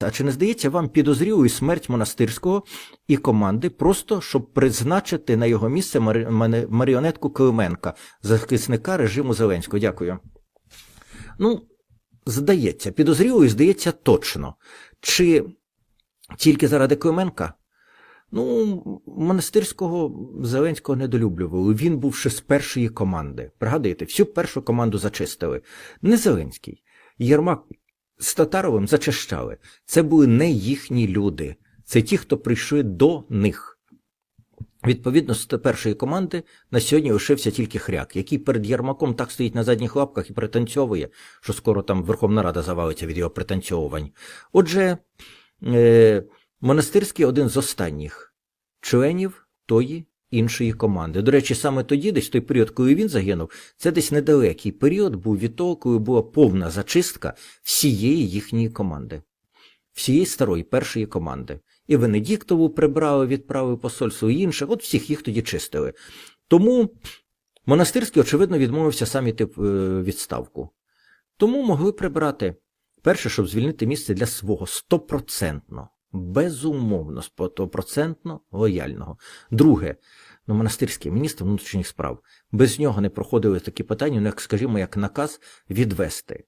А чи не здається вам підозрілою смерть монастирського і команди, просто щоб призначити на його місце маріонетку Клименка, захисника режиму Зеленського? Дякую. Ну, здається, підозрілою здається точно. Чи тільки заради Клименка? Ну, монастирського Зеленського недолюблювали. Він був ще з першої команди. Пригадуєте, всю першу команду зачистили. Не Зеленський. Єрмак з Татаровим зачищали. Це були не їхні люди. Це ті, хто прийшли до них. Відповідно, з першої команди на сьогодні лишився тільки хряк, який перед Єрмаком так стоїть на задніх лапках і пританцьовує, що скоро там Верховна Рада завалиться від його пританцьовувань. Отже, е, монастирський один з останніх членів тої іншої команди. До речі, саме тоді, десь той період, коли він загинув, це десь недалекий період був від того, коли була повна зачистка всієї їхньої команди, всієї старої першої команди. І Венедіктову прибрали, відправили посольство і інших, от всіх їх тоді чистили. Тому монастирський, очевидно, відмовився сам іти е, відставку. Тому могли прибрати перше, щоб звільнити місце для свого стопроцентно, безумовно, стопроцентно лояльного. Друге, ну, монастирський міністр внутрішніх справ. Без нього не проходили такі питання, ну, як, скажімо, як наказ відвести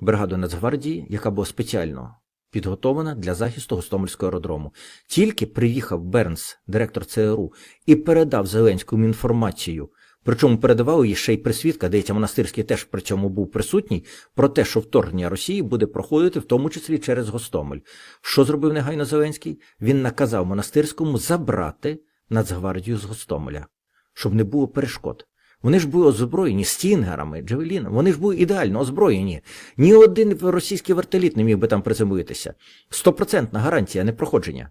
бригаду Нацгвардії, яка була спеціально підготовлена для захисту Гостомельського аеродрому. Тільки приїхав Бернс, директор ЦРУ, і передав Зеленському інформацію, причому передавав її ще й присвідка, здається, монастирський теж при цьому був присутній, про те, що вторгнення Росії буде проходити в тому числі через Гостомель. Що зробив негайно Зеленський? Він наказав монастирському забрати Нацгвардію з Гостомеля, щоб не було перешкод. Вони ж були озброєні стінгерами, джавелінами, вони ж були ідеально озброєні. Ні один російський вертоліт не міг би там приземлитися. Стопроцентна гарантія непроходження.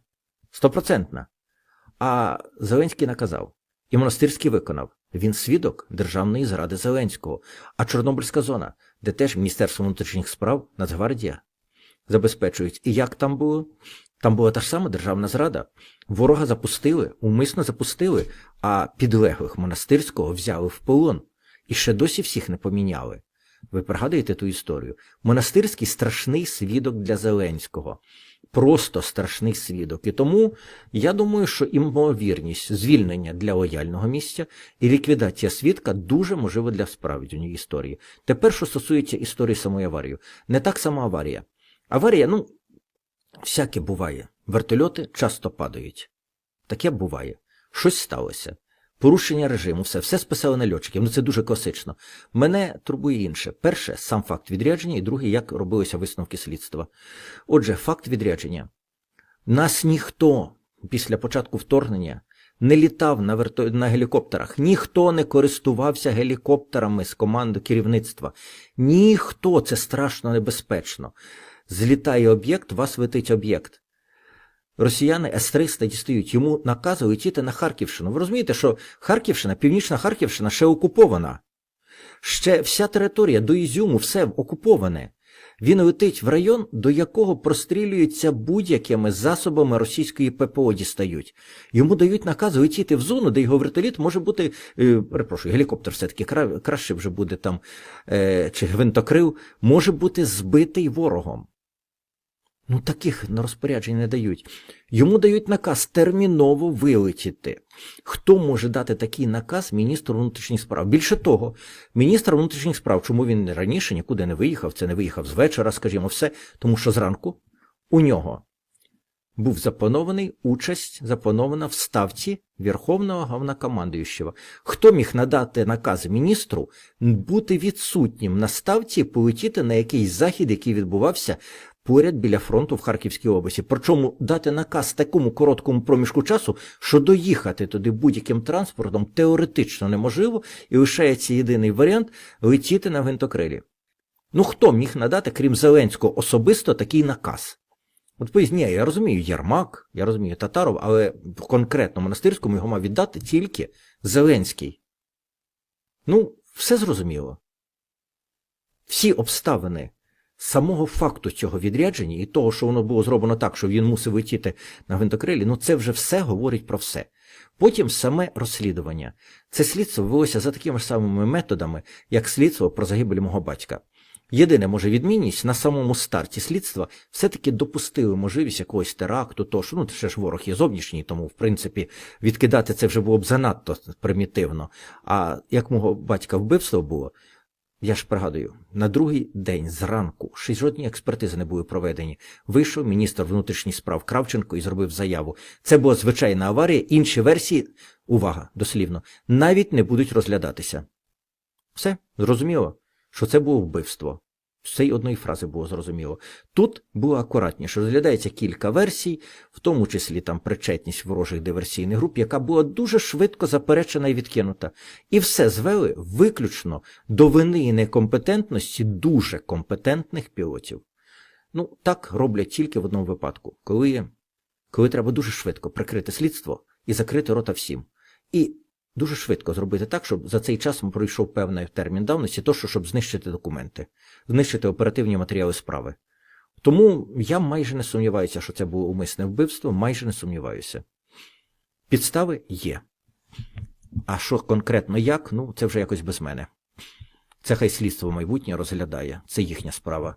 Стопроцентна. А Зеленський наказав. І монастирський виконав. Він свідок державної зради Зеленського. А Чорнобильська зона, де теж Міністерство внутрішніх справ, Нацгвардія забезпечують. І як там було? Там була та ж сама державна зрада. Ворога запустили, умисно запустили, а підлеглих монастирського взяли в полон. І ще досі всіх не поміняли. Ви пригадуєте ту історію? Монастирський страшний свідок для Зеленського. Просто страшний свідок. І тому я думаю, що імовірність звільнення для лояльного місця і ліквідація свідка дуже можливо для справжньої історії. Тепер, що стосується історії самої аварії, не так сама аварія. Аварія, ну, всяке буває. Вертольоти часто падають. Таке буває. Щось сталося. Порушення режиму, все, все списали на льотчиків. Ну це дуже класично. Мене турбує інше. Перше, сам факт відрядження, і друге, як робилися висновки слідства. Отже, факт відрядження. Нас ніхто після початку вторгнення не літав на, верто... на гелікоптерах, ніхто не користувався гелікоптерами з команди керівництва. Ніхто, це страшно небезпечно. Злітає об'єкт, вас летить об'єкт. Росіяни С-300 дістають, йому накази летіти на Харківщину. Ви розумієте, що Харківщина, Північна Харківщина ще окупована. Ще вся територія до Ізюму, все окуповане. Він летить в район, до якого прострілюються будь-якими засобами російської ППО дістають. Йому дають наказ летіти в зону, де його вертоліт може бути, е, перепрошую, гелікоптер все-таки кра, краще вже буде там, е, чи гвинтокрил, може бути збитий ворогом. Ну, таких на розпоряджень не дають. Йому дають наказ терміново вилетіти. Хто може дати такий наказ міністру внутрішніх справ? Більше того, міністр внутрішніх справ, чому він раніше нікуди не виїхав, це не виїхав з вечора, скажімо, все, тому що зранку у нього був запланований участь, запланована в ставці Верховного Головнокомандуючого. Хто міг надати наказ міністру бути відсутнім на ставці, полетіти на якийсь захід, який відбувався поряд біля фронту в Харківській області. Причому дати наказ такому короткому проміжку часу, що доїхати туди будь-яким транспортом теоретично неможливо, і лишається єдиний варіант летіти на гвинтокрилі. Ну хто міг надати, крім Зеленського, особисто такий наказ? От поясніть, ні, я розумію Ярмак, я розумію Татаров, але конкретно монастирському його мав віддати тільки Зеленський. Ну, все зрозуміло. Всі обставини самого факту цього відрядження і того, що воно було зроблено так, що він мусив летіти на гвинтокрилі, ну це вже все говорить про все. Потім саме розслідування. Це слідство велося за такими ж самими методами, як слідство про загибель мого батька. Єдине, може, відмінність на самому старті слідства все-таки допустили можливість якогось теракту, то що ну ще ж ворог є зовнішній, тому в принципі відкидати це вже було б занадто примітивно. А як мого батька вбивство було, я ж пригадую, на другий день зранку ще жодні експертизи не були проведені. Вийшов міністр внутрішніх справ Кравченко і зробив заяву. Це була звичайна аварія, інші версії, увага, дослівно, навіть не будуть розглядатися. Все, зрозуміло, що це було вбивство. З цієї одної фрази було зрозуміло. Тут було акуратніше. Розглядається кілька версій, в тому числі там причетність ворожих диверсійних груп, яка була дуже швидко заперечена і відкинута. І все звели виключно до вини і некомпетентності дуже компетентних пілотів. Ну, так роблять тільки в одному випадку, коли, коли треба дуже швидко прикрити слідство і закрити рота всім. І дуже швидко зробити так, щоб за цей час пройшов певний термін давності, то що щоб знищити документи, знищити оперативні матеріали справи. Тому я майже не сумніваюся, що це було умисне вбивство, майже не сумніваюся. Підстави є. А що конкретно як, ну це вже якось без мене. Це хай слідство майбутнє розглядає, це їхня справа.